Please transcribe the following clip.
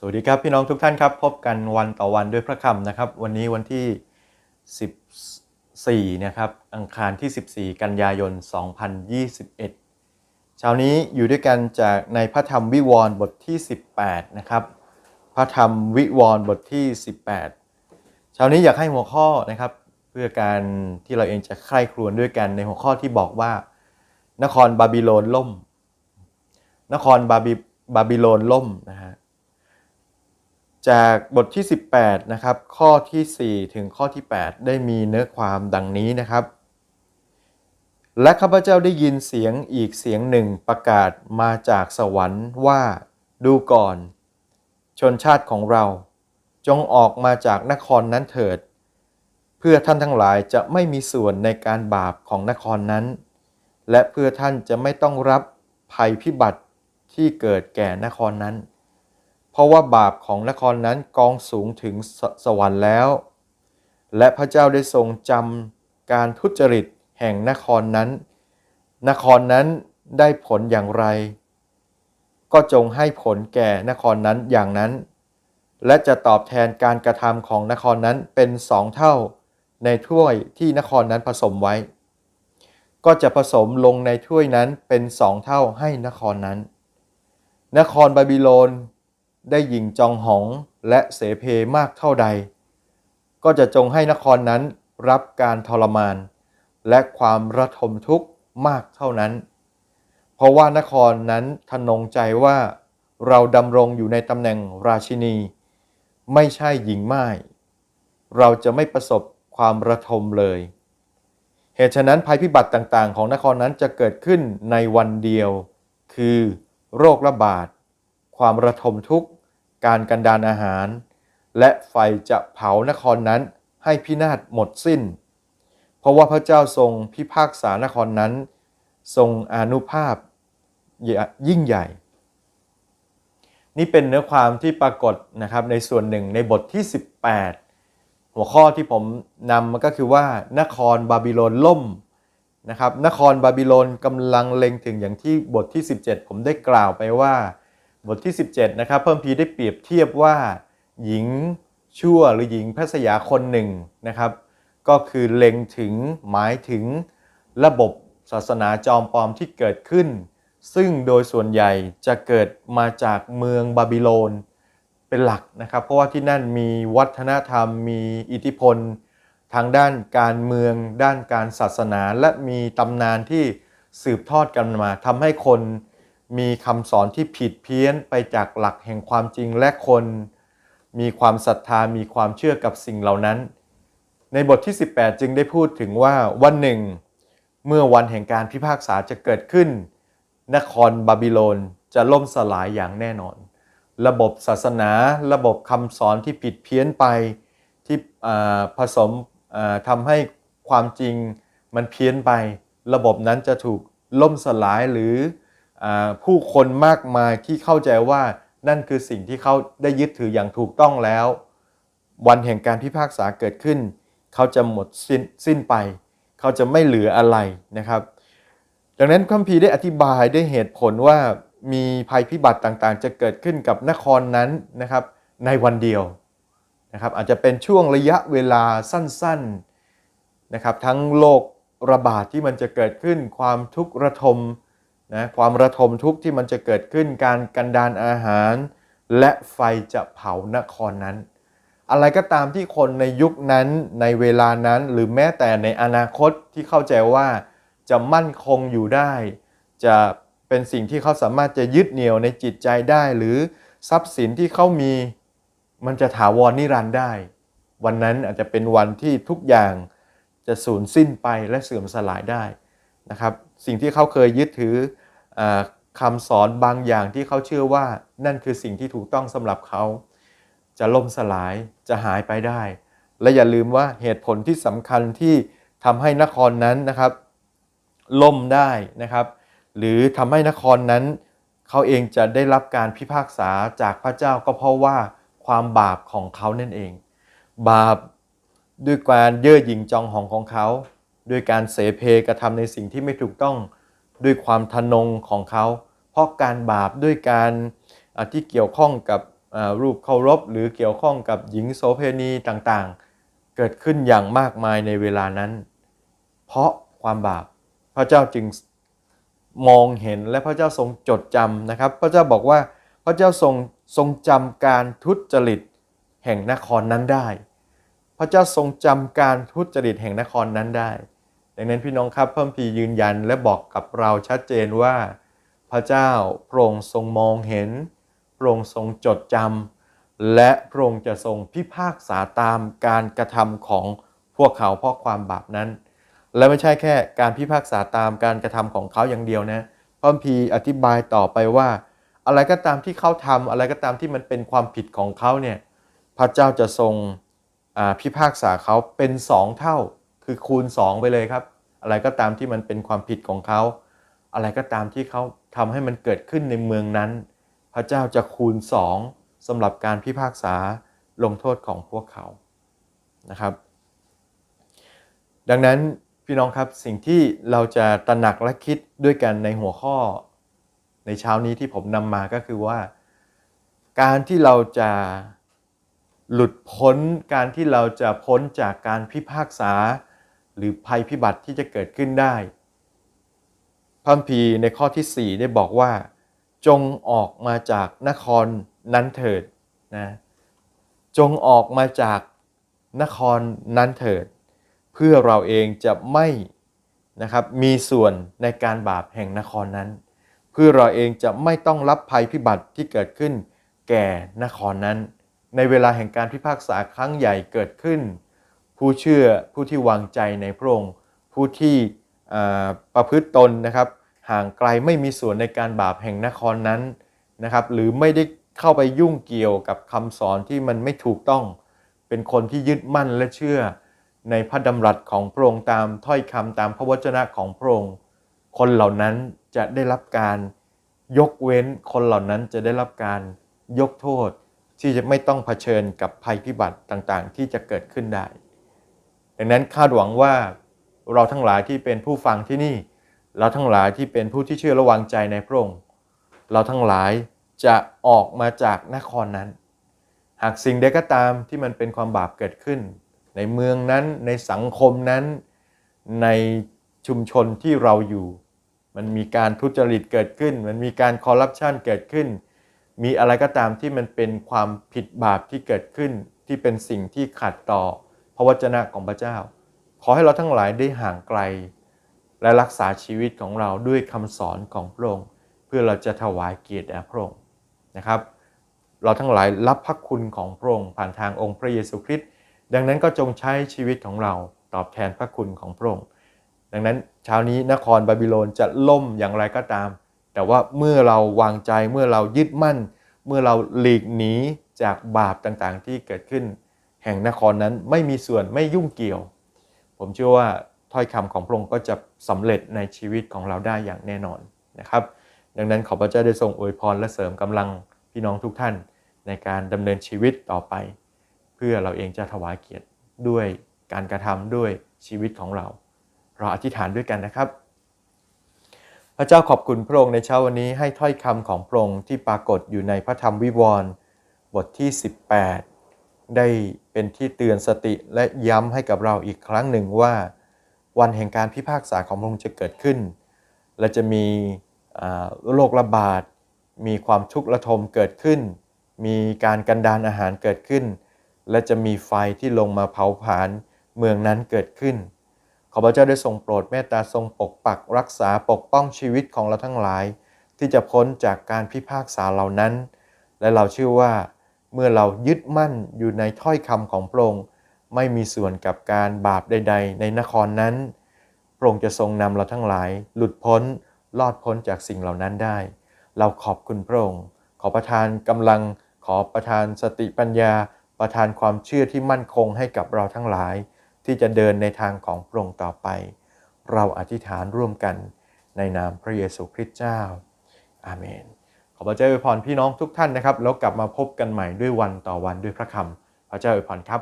สวัสดีครับพี่น้องทุกท่านครับ พบกันวันต่อวันด้วยพระคำนะครับ วันนี้วันที่ 14 นะครับ อังคารที่ 14 กันยายน 2021 เช้านี้อยู่ด้วยกันจากในพระธรรมวิวรณ์บทที่ 18 นะครับ พระธรรมวิวรณ์บทที่ 18 เช้านี้อยากให้หัวข้อนะครับ เพื่อการที่เราเองจะใคร่ครวญด้วยกันในหัวข้อที่บอกว่า นครบาบิโลนล่ม นครบาบิบาบิโลนล่มนะฮะ จากบทที่ 18 นะครับ ข้อที่ 4 ถึงข้อที่ 8 ได้มีเนื้อความดังนี้นะครับ และข้าพเจ้าได้ยินเสียงอีกเสียงหนึ่งประกาศมาจากสวรรค์ว่าดูก่อน ชนชาติของเรา จงออกมาจากนครนั้นเถิด เพื่อท่านทั้งหลายจะไม่มีส่วนในการบาปของนครนั้น และเพื่อท่านจะไม่ต้องรับภัยพิบัติที่เกิดแก่นครนั้น ราะว่าบาปของนครนั้นกองสูงถึงสสวรรค์แล้ว และพระเจ้าได้ทรงจำการทุจริตแห่งนครนั้น นครนั้นได้ผลอย่างไร ก็จงให้ผลแก่นครนั้นอย่างนั้น และจะตอบแทนการกระทำของนครนั้นเป็นสองเท่าในถ้วยที่นครนั้นผสมไว้ ก็จะผสมลงในถ้วยนั้นเป็นสองเท่าให้นครนั้น นครบาบิโลน ได้ยิงจองหองและเสเพมากเท่าใด ก็จะจงให้นครนั้นรับการทรมาน และความระทมทุกข์มากเท่านั้น เพราะว่านครนั้นทนงใจว่าเราดำรงอยู่ในตำแหน่งราชินี ไม่ใช่หญิงไม้เราจะไม่ประสบความระทมเลย เหตุฉะนั้นภัยพิบัติต่างๆ ของนครนั้นจะเกิดขึ้นในวันเดียว คือโรคระบาด ความระทมทุกข์ การกันดานอาหาร และไฟจะเผานครนั้นให้พินาศหมดสิ้น เพราะว่าพระเจ้าทรงพิพากษานครนั้น ทรงอนุภาพยิ่งใหญ่ นี่เป็นเนื้อความที่ปรากฏนะครับในส่วนหนึ่งในบทที่ 18 หัวข้อที่ผมนำมาก็คือว่านครบาบิโลนล่มนะครับนครบาบิโลนกำลังเล็งถึงอย่างที่บทที่ 17 ผมได้กล่าวไปว่า บทที่ 17 นะครับ เพิ่มพีได้เปรียบเทียบว่า หญิงชั่วหรือหญิงพทย์สยาคนหนึ่งนะครับ ก็คือเล็งถึงหมายถึงระบบศาสนาจอมปลอมที่เกิดขึ้น ซึ่งโดยส่วนใหญ่จะเกิดมาจากเมืองบาบิโลนเป็นหลักนะครับ เพราะว่าที่นั่นมีวัฒนธรรม มีอิทธิพล ทางด้านการเมือง ด้านการศาสนา และมีตำนานที่สืบทอดกันมาทำให้คน มีคำสอนที่ผิดเพี้ยนไปจากหลักแห่งความจริงและคน มีความศรัทธามีความเชื่อกับสิ่งเหล่านั้น ในบทที่ 18 จึงได้พูดถึงว่าวันหนึ่ง เมื่อวันแห่งการพิพากษาจะเกิดขึ้น นครบาบิโลนจะล่มสลายอย่างแน่นอน ระบบศาสนา ระบบคำสอนที่ผิดเพี้ยนไปที่ผสมทำให้ความจริงมันเพี้ยนไป ระบบนั้นจะถูกล่มสลายหรืออ ผู้คนมากมายที่เข้าใจว่านั่นคือสิ่งที่เขาได้ยึดถืออย่างถูกต้องแล้ว วันแห่งการพิพากษาเกิดขึ้น เขาจะหมดสิ้นสิ้นไป เขาจะไม่เหลืออะไรนะครับ ดังนั้นคัมภีร์ได้อธิบายได้เหตุผลว่ามีภัยพิบัติต่างๆ จะเกิดขึ้นกับนครนั้นนะครับ ในวันเดียวนะครับ อาจจะเป็นช่วงระยะเวลาสั้นๆนะครับ ทั้งโรคระบาดที่มันจะเกิดขึ้นความทุกข์ระทม นะความระทมทุกข์ที่มันจะเกิดขึ้นการกันดานอาหาร และไฟจะเผานครนั้น อะไรก็ตามที่คนในยุคนั้นในเวลานั้นหรือแม้แต่ในอนาคตที่เข้าใจว่าจะมั่นคงอยู่ได้ จะเป็นสิ่งที่เขาสามารถจะยึดเหนี่ยวในจิตใจได้ หรือทรัพย์สินที่เขามีมันจะถาวรนิรันดร์ได้ วันนั้นอาจจะเป็นวันที่ทุกอย่างจะสูญสิ้นไปและเสื่อมสลายได้ นะครับสิ่งที่เขาเคยยึดถืออคำสอนบางอย่างที่เขาเชื่อว่านั่นคือสิ่งที่ถูกต้องสำหรับเขา จะล่มสลายจะหายไปได้ และอย่าลืมว่าเหตุผลที่สำคัญที่ทำให้นครนั้นนะครับ ล่มได้นะครับ หรือทำให้นครนั้น เขาเองจะได้รับการพิพากษาจากพระเจ้าก็เพราะว่าความบาปของเขานั่นเอง บาปด้วยการเย่อหยิ่งจองหองของเขา ด้วยการเสเพกระทำในสิ่งที่ไม่ถูกต้องด้วยความทนงของเขา เพราะการบาปด้วยการที่เกี่ยวข้องกับรูปเคารพ หรือเกี่ยวข้องกับหญิงโสเพณีต่างๆ เกิดขึ้นอย่างมากมายในเวลานั้น เพราะความบาปพระเจ้าจึงมองเห็นและพระเจ้าทรงจดจำนะครับ พระเจ้าบอกว่าพระเจ้าทรงทรงจำการทุจริตแห่งนครนั้นได้ พระเจ้าทรงจำการทุจริตแห่งนครนั้นได้ ดังนั้นพี่น้องครับพิ่มพียืนยันและบอกกับเราชัดเจนว่า พระเจ้าพระองค์ทรงมองเห็นพระองค์ทรงจดจำและพระองค์จะทรงพิพากษาตามการกระทำของพวกเขาเพราะความบาปนั้น และไม่ใช่แค่การพิพากษาตามการกระทำของเขาอย่างเดียวนะพระคัมภีอธิบายต่อไปว่า อะไรก็ตามที่เขาทำอะไรก็ตามที่มันเป็นความผิดของเขาเนี่ยพระเจ้าจะทรงพิพากษาเขาเป็นสองเท่า คือคูณสองไปเลยครับ อะไรก็ตามที่มันเป็นความผิดของเขา อะไรก็ตามที่เขาทำให้มันเกิดขึ้นในเมืองนั้น พระเจ้าจะคูณสองสำหรับการพิพากษาลงโทษของพวกเขานะครับ ดังนั้นพี่น้องครับสิ่งที่เราจะตระหนักและคิดด้วยกันในหัวข้อในเช้านี้ที่ผมนำมาก็คือว่า การที่เราจะหลุดพ้นการที่เราจะพ้นจากการพิพากษา หรือภัยพิบัติที่จะเกิดขึ้นได้พระคัมภีในข้อที่ 4 ได้บอกว่า จงออกมาจากนครนั้นเถิดนะจงออกมาจากนครนั้นเถิด เพื่อเราเองจะไม่นะครับมีส่วนในการบาปแห่งนครนั้น เพื่อเราเองจะไม่ต้องรับภัยพิบัติที่เกิดขึ้นแก่นครนั้น ในเวลาแห่งการพิพากษาครั้งใหญ่เกิดขึ้น ผู้เชื่อผู้ที่วางใจในพระองค์ผู้ที่ประพฤติตนนะครับห่างไกลไม่มีส่วนในการบาปแห่งนครนั้นนะครับ หรือไม่ได้เข้าไปยุ่งเกี่ยวกับคำสอนที่มันไม่ถูกต้อง เป็นคนที่ยึดมั่นและเชื่อ ในพระดำรัสของพระองค์ตามถ้อยคำตามพระวจนะของพระองค์ คนเหล่านั้นจะได้รับการยกเว้นคนเหล่านั้นจะได้รับการยกโทษ ที่จะไม่ต้องเผชิญกับภัยพิบัติต่างๆ ที่จะเกิดขึ้นได้ ดังนั้นคาดหวังว่าเราทั้งหลายที่เป็นผู้ฟังที่นี่ เราทั้งหลายที่เป็นผู้ที่เชื่อและวางใจในพระองค์ เราทั้งหลายจะออกมาจากนครนั้น หากสิ่งใดก็ตามที่มันเป็นความบาปเกิดขึ้น ในเมืองนั้นในสังคมนั้น ในชุมชนที่เราอยู่ มันมีการทุจริตเกิดขึ้น มันมีการคอร์รัปชันเกิดขึ้น มีอะไรก็ตามที่มันเป็นความผิดบาปที่เกิดขึ้นที่เป็นสิ่งที่ขัดต่อ ระวจนะของพระเจ้า ขอให้เราทั้งหลายได้ห่างไกล และรักษาชีวิตของเราด้วยคำสอนของพระองค์เพื่อเราจะถวายเกียรติแด่พระองค์นะครับ เราทั้งหลายรับพระคุณของพระองค์ผ่านทางองค์พระเยซูคริสต์ดังนั้นก็จงใช้ชีวิตของเราตอบแทนพระคุณของพระองค์ดังนั้นเช้านี้นครบาบิโลนจะล่มอย่างไรก็ตาม แต่ว่าเมื่อเราวางใจเมื่อเรายึดมั่น เมื่อเราหลีกหนีจากบาปต่างๆที่เกิดขึ้น แห่งนครนั้นไม่มีส่วนไม่ยุ่งเกี่ยว ผมเชื่อว่าถ้อยคำของพระองค์ก็จะสำเร็จในชีวิตของเราได้อย่างแน่นอนนะครับ ดังนั้นขอพระเจ้าได้ทรงอวยพรและเสริมกำลังพี่น้องทุกท่าน ในการดำเนินชีวิตต่อไป เพื่อเราเองจะถวายเกียรติด้วยการกระทำด้วยชีวิตของเรา เราอธิษฐานด้วยกันนะครับ พระเจ้าขอบคุณพระองค์ในเช้าวันนี้ให้ถ้อยคำของพระองค์ที่ปรากฏอยู่ในพระธรรมวิวรณ์บทที่ 18 ได้เป็นที่เตือนสติและย้ำให้กับเราอีกครั้งหนึ่งว่า วันแห่งการพิพากษาของพระองค์จะเกิดขึ้น และจะมีโรคระบาด มีความทุกข์ระทมเกิดขึ้น มีการกันดานอาหารเกิดขึ้น และจะมีไฟที่ลงมาเผาผลาญเมืองนั้นเกิดขึ้น ขอพระเจ้าได้ทรงโปรดเมตตาทรงปกปักรักษาปกป้องชีวิตของเราทั้งหลาย ที่จะพ้นจากการพิพากษาเหล่านั้น และเราเชื่อว่า เมื่อเรายึดมั่นอยู่ในถ้อยคำของพระองค์ไม่มีส่วนกับการบาปใด ๆ ในนครนั้นพระองค์จะทรงนำเราทั้งหลาย หลุดพ้นรอดพ้นจากสิ่งเหล่านั้นได้ เราขอบคุณพระองค์ ขอประทานกำลัง ขอประทานสติปัญญา ประทานความเชื่อที่มั่นคงให้กับเราทั้งหลาย ที่จะเดินในทางของพระองค์ต่อไป เราอธิษฐานร่วมกันในนามพระเยซูคริสต์เจ้า อาเมน ขอพระเจ้าอวยพรพี่น้องทุกท่านนะครับ แล้วกลับมาพบกันใหม่ด้วยวันต่อวันด้วยพระคำพระเจ้าอวยพรครับ